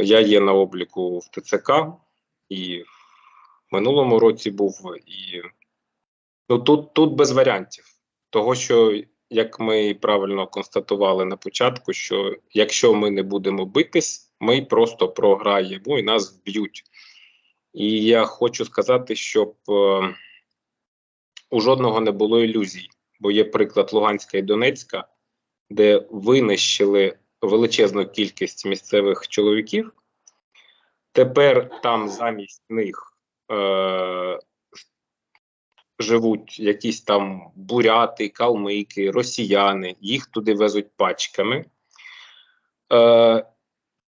Я є на обліку в ТЦК і в минулому році був, і ну, тут, тут без варіантів. Того, що, як ми правильно констатували на початку, що якщо ми не будемо битись, ми просто програємо і нас вб'ють. І я хочу сказати, щоб е, у жодного не було ілюзій, бо є приклад Луганська і Донецька, де винищили величезну кількість місцевих чоловіків. Тепер там замість них е, живуть якісь там буряти, калмики, росіяни, їх туди везуть пачками. Е,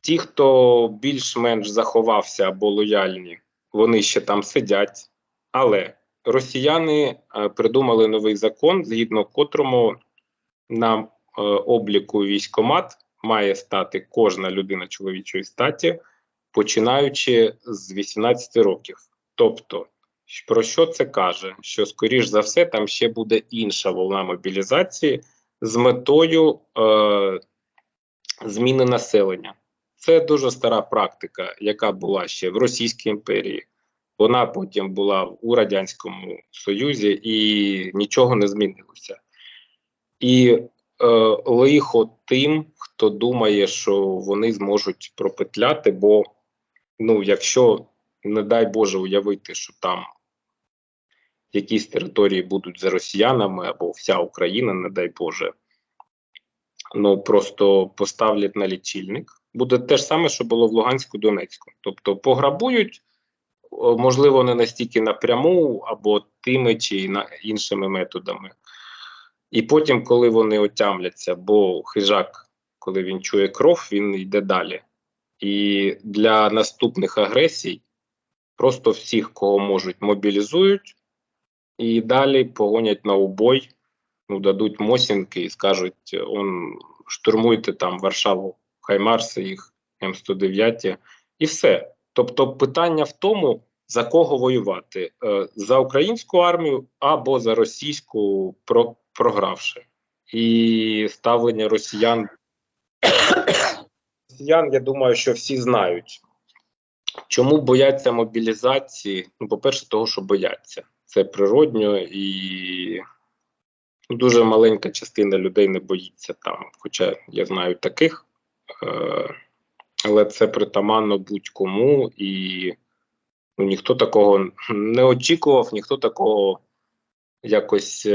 ті, хто більш-менш заховався або лояльні, вони ще там сидять. Але росіяни е, придумали новий закон, згідно котрому на е, обліку військомат має стати кожна людина чоловічої статі, починаючи з 18 років. Тобто, про що це каже? Що, скоріш за все, там ще буде інша волна мобілізації з метою е, зміни населення. Це дуже стара практика, яка була ще в Російській імперії. Вона потім була у Радянському Союзі і нічого не змінилося. І лихо тим, хто думає, що вони зможуть пропетляти, бо ну, якщо, не дай Боже, уявити, що там якісь території будуть за росіянами або вся Україна, не дай Боже, ну просто поставлять на лічильник. Буде те ж саме, що було в Луганську Донецьку. Тобто пограбують, можливо, не настільки напряму, або тими чи іншими методами. І потім, коли вони отямляться, бо хижак, коли він чує кров, він йде далі. І для наступних агресій просто всіх, кого можуть, мобілізують і далі погонять на убой, ну, дадуть мосінки і скажуть: он штурмуйте там Варшаву, Хаймарси їх, М109, і все. Тобто, питання в тому, за кого воювати: Е, за українську армію або за російську програвши. І ставлення росіян. Росіян, я думаю, що всі знають. Чому бояться мобілізації? Ну, по-перше, того, що бояться. Це природньо і дуже маленька частина людей не боїться там. Хоча я знаю таких, е- але це притаманно будь-кому, і ну, ніхто такого не очікував, ніхто такого якось.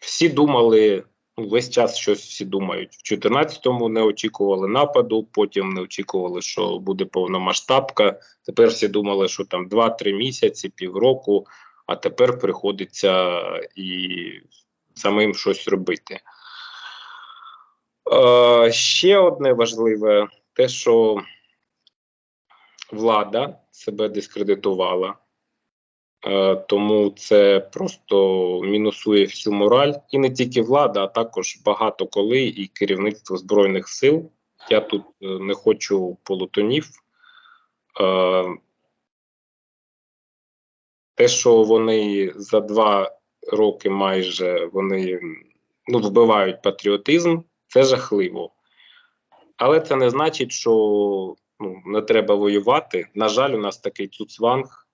Всі думали, ну, весь час щось всі думають. В 14-му не очікували нападу, потім не очікували, що буде повномасштабка. Тепер всі думали, що там 2-3 місяці, півроку, а тепер приходиться і самим щось робити. Е, ще одне важливе те, що влада себе дискредитувала. Е, тому це просто мінусує всю мораль, і не тільки влада, а також багато коли і керівництво збройних сил. Я тут е, не хочу полутонів. Е, те, що вони за два роки майже вони ну, вбивають патріотизм, це жахливо. Але це не значить, що ну, не треба воювати. На жаль, у нас такий цуцванг.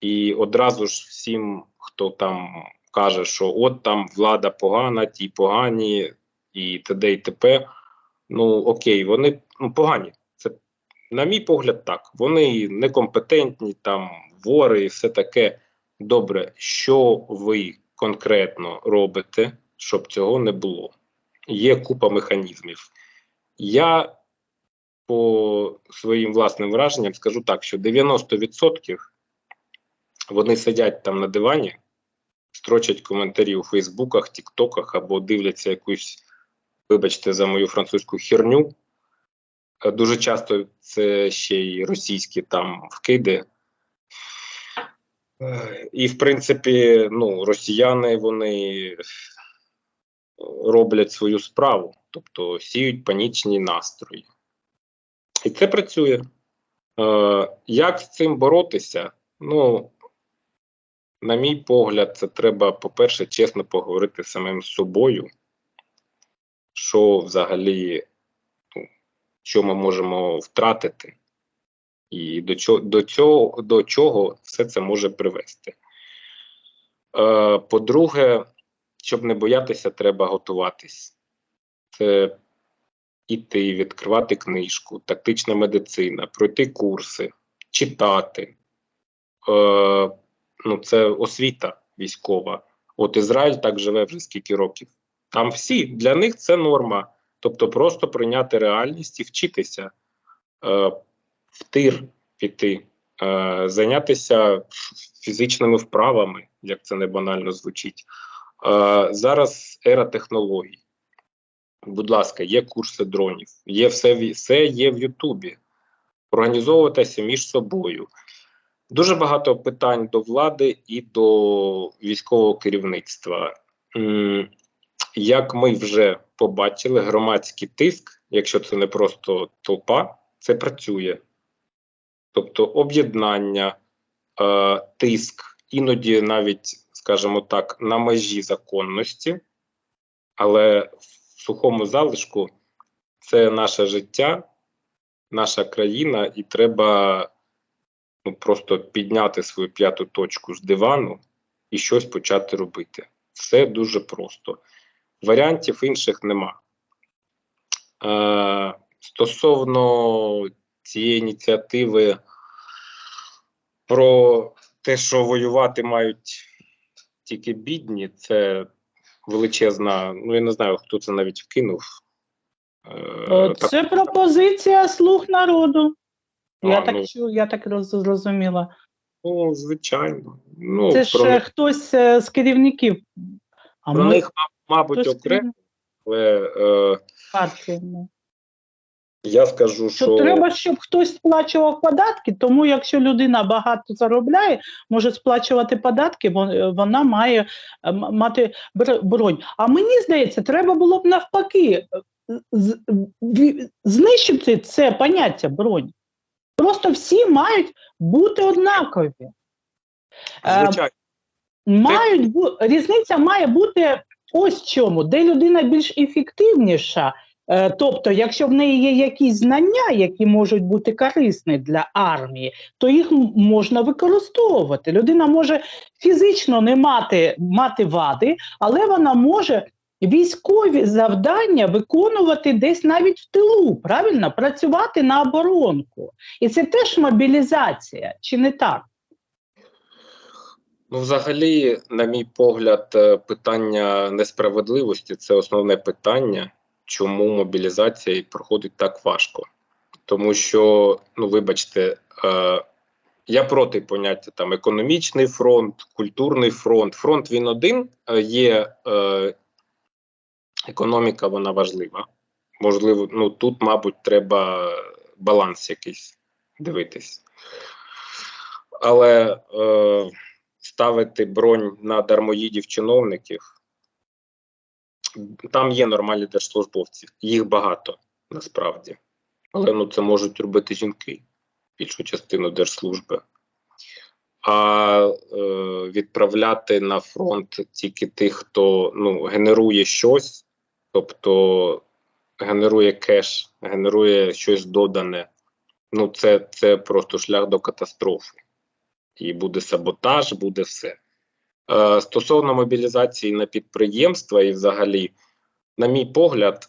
І одразу ж всім, хто там каже, що от там влада погана, ті погані, і т.д. і т.п. Ну окей, вони ну, погані. Це, на мій погляд, так. Вони некомпетентні, там вори і все таке. Добре, що ви конкретно робите, щоб цього не було? Є купа механізмів. Я по своїм власним враженням скажу так, що 90% вони сидять там на дивані, строчать коментарі у Фейсбуках, Тіктоках або дивляться якусь, вибачте, за мою французьку херню. Е, Дуже часто це ще й російські там вкиди. Е, І, в принципі, ну, росіяни вони роблять свою справу, тобто сіють панічні настрої. І це працює. Е, Як з цим боротися? Ну, на мій погляд, це треба, по-перше, чесно поговорити з самим собою, що взагалі, ну, що ми можемо втратити, і до чого, до цього, до чого все це може привести. Е, по-друге, щоб не боятися, треба готуватись. Це іти, відкривати книжку, тактична медицина, пройти курси, читати. Е, ну, це освіта військова. От Ізраїль так живе вже скільки років. Там всі для них це норма. Тобто просто прийняти реальність і вчитися, е, в тир піти, е, зайнятися фізичними вправами, як це не банально звучить. Е, зараз ера технологій. Будь ласка, є курси дронів, є все, все є в Ютубі. Організовуватися між собою. Дуже багато питань до влади і до військового керівництва. Як ми вже побачили, громадський тиск, якщо це не просто толпа, це працює. Тобто об'єднання, е, тиск, іноді навіть, скажімо так, на межі законності, але в сухому залишку це наше життя, наша країна, і треба ну, просто підняти свою п'яту точку з дивану і щось почати робити. Все дуже просто. Варіантів інших нема. Е, стосовно цієї ініціативи про те, що воювати мають тільки бідні, це величезна. Ну, я не знаю, хто це навіть вкинув. Е, Е, так- Це пропозиція слуг народу. Я А, так ну. чу, я так роз- зрозуміла. Ну, звичайно. Ну, Це ж е, них- хтось е, з керівників. А про ми них, мабуть, окремо, але е, партії. ну. я скажу, Що що треба, щоб хтось сплачував податки, тому якщо людина багато заробляє, може сплачувати податки, вон- е, вона має е, мати бр- бронь. А мені здається, треба було б навпаки з- знищити це поняття бронь. Просто всі мають бути однакові. Е, звичайно. Мають бу... різниця має бути ось в чому, де людина більш ефективніша. Е, тобто, якщо в неї є якісь знання, які можуть бути корисні для армії, то їх можна використовувати. Людина може фізично не мати, мати вади, але вона може військові завдання виконувати десь навіть в тилу, правильно працювати на оборонку. І це теж мобілізація, чи не так? Ну, взагалі, на мій погляд, е, питання несправедливості це основне питання, чому мобілізація проходить так важко. Тому що, ну вибачте, е, я проти поняття там економічний фронт, культурний фронт. Фронт він один е, є е, економіка, вона важлива. Можливо, ну тут, мабуть, треба баланс якийсь дивитись. Але е, ставити бронь на дармоїдів чиновників. Там є нормальні держслужбовці, їх багато насправді. Але ну, це можуть робити жінки, більшу частину держслужби. А е, відправляти на фронт тільки тих, хто ну, генерує щось, тобто генерує кеш, генерує щось додане. Ну, це, це просто шлях до катастрофи і буде саботаж, буде все. Е, стосовно мобілізації на підприємства, і взагалі, на мій погляд,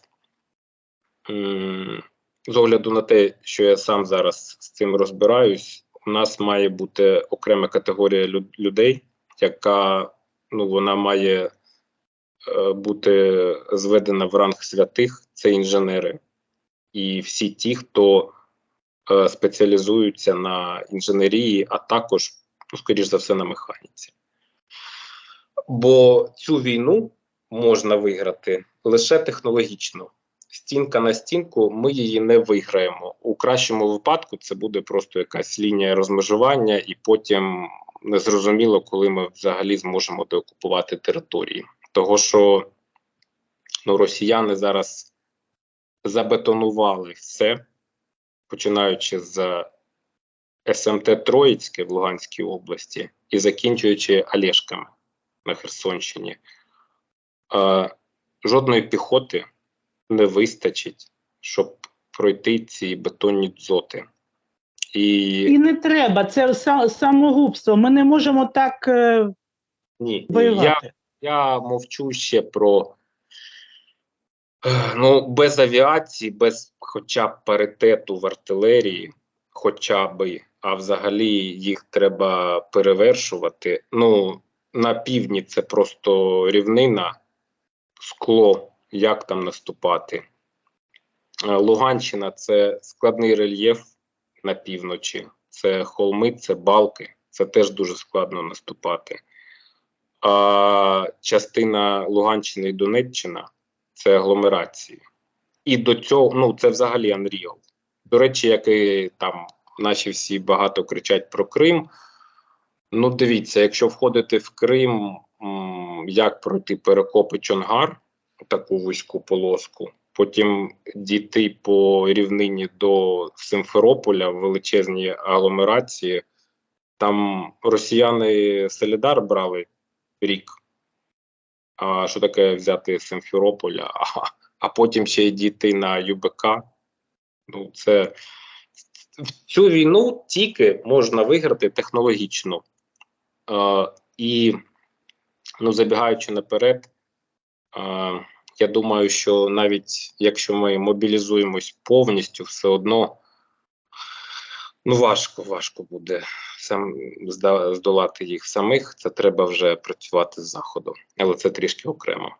з огляду на те, що я сам зараз з цим розбираюсь, у нас має бути окрема категорія людей, яка ну, вона має бути зведена в ранг святих, це інженери. І всі ті, хто е, спеціалізуються на інженерії, а також, ну, скоріш за все, на механіці. Бо цю війну можна виграти лише технологічно. Стінка на стінку, ми її не виграємо. У кращому випадку це буде просто якась лінія розмежування, і потім незрозуміло, коли ми взагалі зможемо деокупувати території. Того, що ну, росіяни зараз забетонували все, починаючи з СМТ Троїцьке в Луганській області і закінчуючи Олешками на Херсонщині. Е, жодної піхоти не вистачить, щоб пройти ці бетонні дзоти. І І не треба, це самогубство. Ми не можемо так е, ні, воювати. я мовчу ще про ну, без авіації, без хоча б паритету в артилерії, хоча би, а взагалі їх треба перевершувати. Ну, на півдні це просто рівнина, скло, як там наступати. Е, Луганщина це складний рельєф на півночі, це холми, це балки, це теж дуже складно наступати. А частина Луганщини і Донеччина це агломерації. І до цього, ну це взагалі Unreal. До речі, як і там наші всі багато кричать про Крим. Ну, дивіться, якщо входити в Крим, як пройти перекопи Чонгар, таку вузьку полоску, потім дійти по рівнині до Симферополя, величезні агломерації. Там росіяни Солідар брали рік. А що таке взяти Симферополя, а, а потім ще й дійти на ЮБК? Ну, це в цю війну тільки можна виграти технологічно. Е, і, ну, забігаючи наперед, е, я думаю, що навіть якщо ми мобілізуємось повністю, все одно ну важко, важко буде сам здолати їх самих. Це треба вже працювати з заходом, але це трішки окремо.